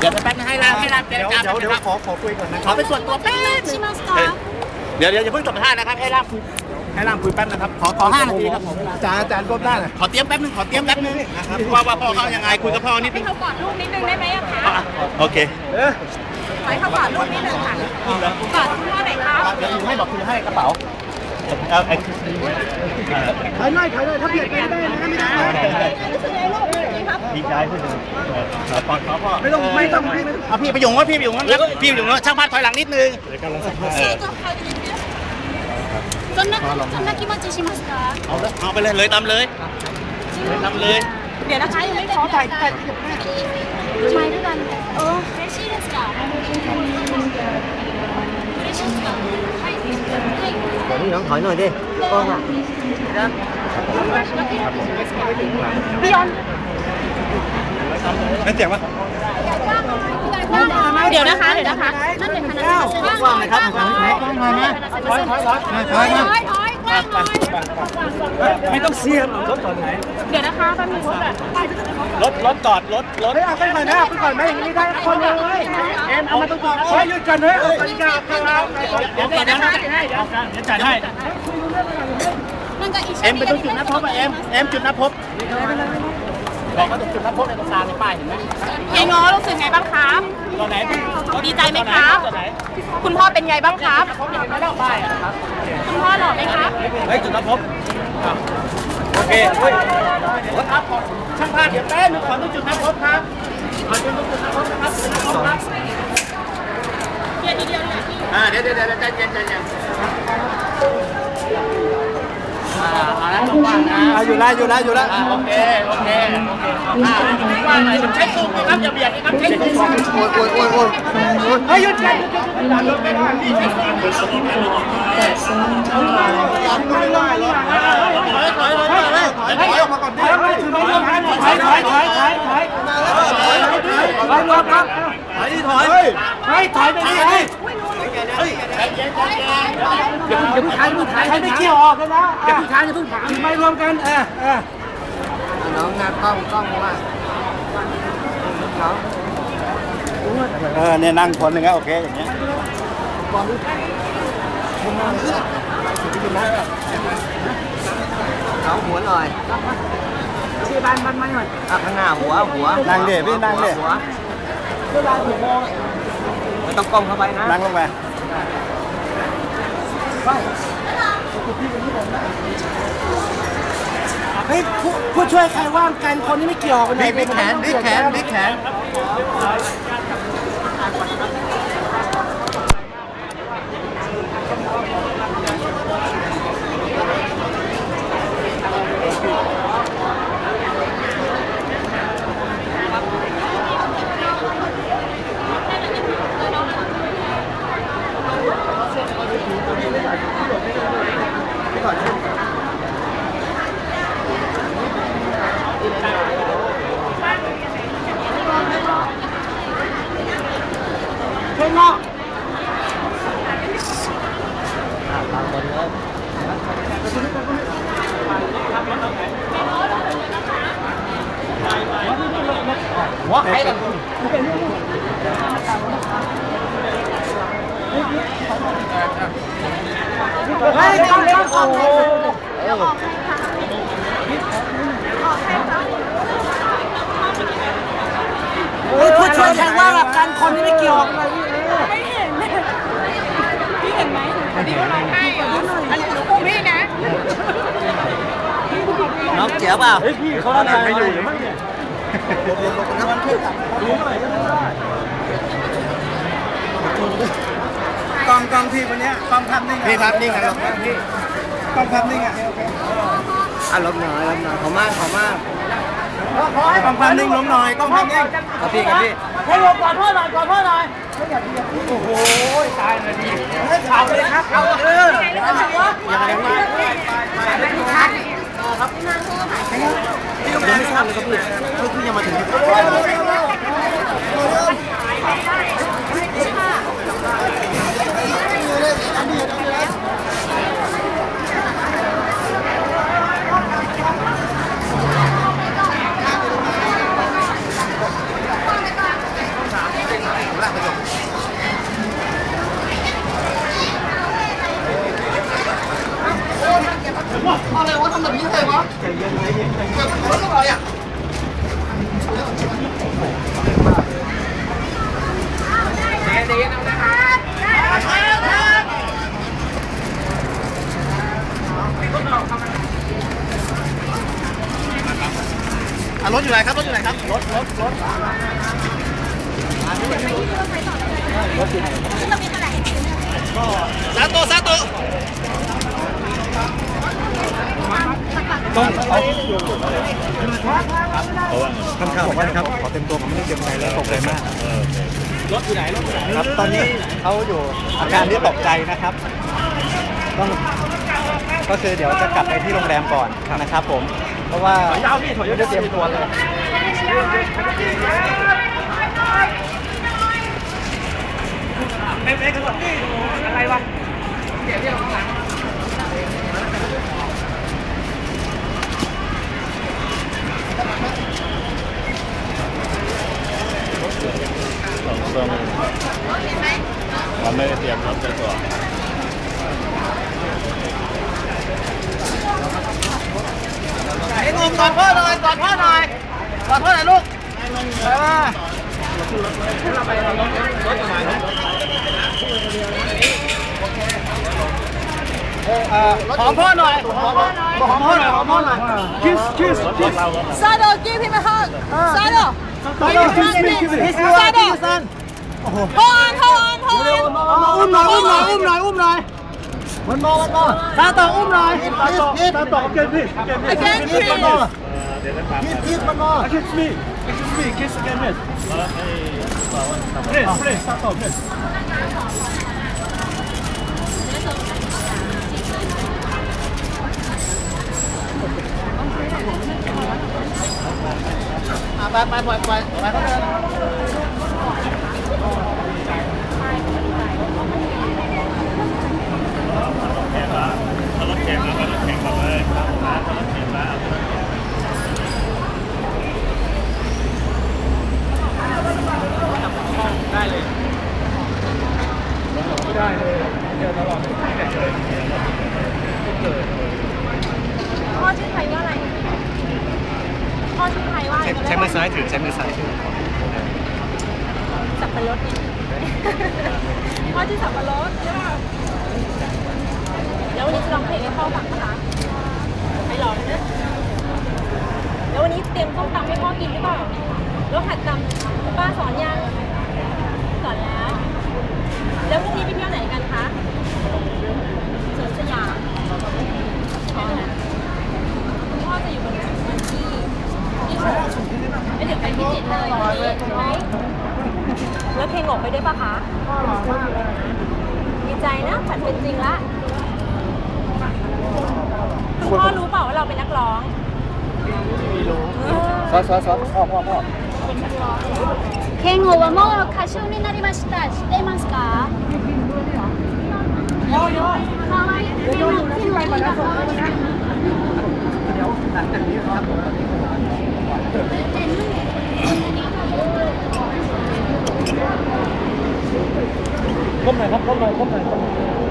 เดี๋ยวแป๊บนึงให้ลามให้ลามเจร เดี๋ยว จา เดี๋ยวเดี๋ยว ครับ ขอขอคุยก่อนนะ ขอเป็นส่วนตัวแป๊บนึง しますか เดี๋ยวเดี๋ยวอย่าเพิ่งสัมภาษณ์นะครับให้ลามคุยให้ลามคุยแป๊บนึงครับขอขอห้านาทีครับผม อาจารย์อาจารย์ก้มได้นะ ขอเตรียมแป๊บนึงขอเตรียมแป๊บนึงว่าว่าพ่อเขายังไงคุยกับพ่อนิดนึง เขากอดลูกนิดนึงได้ไหมอะคะ อ่ะโอเค เออ ขอให้เขากอดลูกนิดนึงค่ะกอดคุณพ่อหน่อยครับ เดี๋ยวให้บอกคือให้กระเป๋าเอาไอ้ ถอยหน่อยถอยหน่อยถ้าเบียดไปไม่ได้นะไม่ได้ รู้สึกไงลูก ดีครับ ดีใจที่สุดขอขอพ่อ ไม่ต้องไม่ต้องไม่ต้อง เอาพี่ไปอยู่ว่าพี่ไปอยู่ว่าพี่ไปอยู่ว่าช่างภาพถอยหลังนิดนึง そんなそんな気持ちしますか เอาเลยเอาไปเลยเลยตามเลยเลยตามเลย เดี๋ยวนะคะยังไม่ขอถ่ายถ่ายถ่ายด้วยกันเออ嬉しいですか嬉しいですかはいはい พี่น้องถอยหน่อยดิกล้องอ่ะ พี่ยอน ไม่เสียงปะเดี๋ยวนะคะ เดี๋ยวนะคะนั่นเป็นพนักงานเซ็นเตอร์กว้างเลยครับกว้างไหมกว้างไหมถอยถอยถอยถอยถอยกว้างหน่อยไม่ต้องเสียบรถจอดไหน เดี๋ยวนะคะแป๊บนึงรถรถจอดรถรถเอาไปก่อนนะเอาไปก่อนไหมอย่างนี้ได้คนเลยเอ็มเอามาตรงก่อนเฮ้ยหยุดก่อนเฮ้ยเอาไปก่อนเดี๋ยวจ่ายให้เดี๋ยวจ่ายให้เอ็มไปตรงจุดนัดพบอะเอ็มเอ็มจุดนัดพบ บอกว่าตรงจุดนัดพบในตรงกลางในป้ายเห็นไหมยายง้อรู้สึกไงบ้างครับ ตอนไหนดีใจไหมครับ ตอนไหนคุณพ่อเป็นไงบ้างครับ พบอย่างไม่เล่าป้ายอะครับคุณพ่อหล่อไหมครับ เฮ้ยจุดนัดพบโอเคเฮ้ยครับช่างภาพเดี๋ยวแป๊บนึงขอดูจุดนัดพบครับขอดูจุดนัดพบนะครับจุดนัดพบครับเดี๋ยวเดี๋ยวเนี่ยพี่อ่าเดี๋ยวเดี๋ยวเดี๋ยวใจเย็นใจเย็น อ่าเอาละตรงกลางนะอะอยู่แล้วอยู่แล้วอยู่แล้วอ่าโอเคโอเคโอเคอ่าว่าหน่อยใช้ซูมนะครับอย่าเบียดนะครับใช้ซูมโอ้ยโอ้ยโอ้ยโอ้ยเฮ้ยหยุดกันถอยถอยถอยถอยถอยถอยถอยออกมาก่อนดิถอยถอยถอยถอยถอยถอยถอยถอยถอยถอยครับถอยดิถอยถอยถอยไปดิเฮ้ยใจเย็นใจเย็นอย่ อย่าเพิ่งถ่ายอย่าเพิ่งถ่ายใครไม่เกี่ยวออกเลยนะอย่าเพิ่งถ่ายอย่าเพิ่งถายไม่รวมกันเออเออน้องหน้ากล้องกล้องว่าน้องเออเนี่ยนั่งคนหนึ่งอะโอเคอย่างเงี้ยน้องหัวหน่อยที่บ้านบ้านไม่หน่อยอะข้างหน้าหัวหัวนั่งเดี๋ยพี่นั่งเด็หัว ไม่ต้องก้มเข้าไปนะนั่งลงไปเฮ้ยผู้ผู้ช่วยใครว่างกันคนนี้ไม่เกี่ยวกันบิ๊กบิ๊กแขนบิ๊กแขนบิ๊กแขน หัวไข่กันเฮ้ยกำลังโอ้ น้องเจ๋อเปล่าเขาอะไรไม่อยู่หรือมั้งเนี่ยกล้องกล้องพี่คนเนี้ยกล้องภาพนิ่งพี่ภาพนิ่งครับพี่กล้องภาพนิ่งอะอะลบหน่อยลบหน่อยขอมากขอมากกล้องภาพนิ่งลงหน่อยกล้องภาพนิ่งกับพี่กับพี่ให้ลงก่อนพ่อหน่อยก่อนพ่อหน่อยข่าวเลยครับเอาเออยังไงวะ ยังไครับไม่มานก็หายไปแล้วไม่ทราบเลยครับพี่คือยังมา อะไรวะทำแบบนี้เลยวะเกิดขึ้นเรื่องอะไรอะเดี๋ยวเดี๋ยวนะครัรถอยู่ไหนครับรถอยู่ไหนครับรถรถรถรถอยู่ไหนก็ซาโตซาโต ท่านข้าวบอกว่านะครับขอเต็มตัวผมไม่ได้เต็มใจแล้วตกใจมากรถอยู่ไหนรถอยู่ไหนครับตอนนี้เขาอยู่อาการที่ตกใจนะครับต้องก็คือเดี๋ยวจะกลับไปที่โรงแรมก่อนนะครับผม เพราะว่าถอยยาวพี่ถอยยาวไม่ได้เตรียมตัวเลยเป๊ะๆกันหมดนี่อะไรวะเราไม่ได้เตรียมรถไปก่อน ไอ้งง กอดพ่อหน่อยกอดพ่อหน่อยกอดพ่อหน่อยลูกเออหอมพ่อหน่อยหอมพ่อหน่อยหอมพ่อหน่อยหอมพ่อหน่อยคิสคิสคิสซาโด give him a hug ซาโดคิสมีคิสมีซาโด hold on hold on hold on อุ้มหน่อยอุ้มหน่อยอุ้มหน่อยอุ้มหน่อย One more, one Kiss, me. Kiss me. Kiss again, please. Please, please, Sato, please. À. ถ้ารถแข่งแล้วก็รถแข่งกับเลยถ้ารถแข่งแล้วได้เลยพ่อชื่อไทยว่าอะไรพ่อชื่อไทยว่าอะไรใช้มือซ้ายถือใช้มือซ้ายถือสับปะรดนี่พ่อชื่อสับปะรดใช่ป่ะแล้ วันนี้จะร้องเพลงให้พ่อฟังนะคะไม่ร้องนะแล้ววันนี้เตรียมส้มตำให้พ่อกินหรือเปล่าแล้วหัดตำป้าสอนยังสอนแล้ว แล้วพรุ่งนี้ไปเที่ยวไหน พ่อรู้เปล่าว่าเราเป็นนักร้องซอสซอสซอสพ่อพ่อพ่อ剣を守る歌手になりました知っていますかเดี๋ยวหลังจากนี้ครับผมก้มหน่อยครับก้มหน่อยก้มหน่อย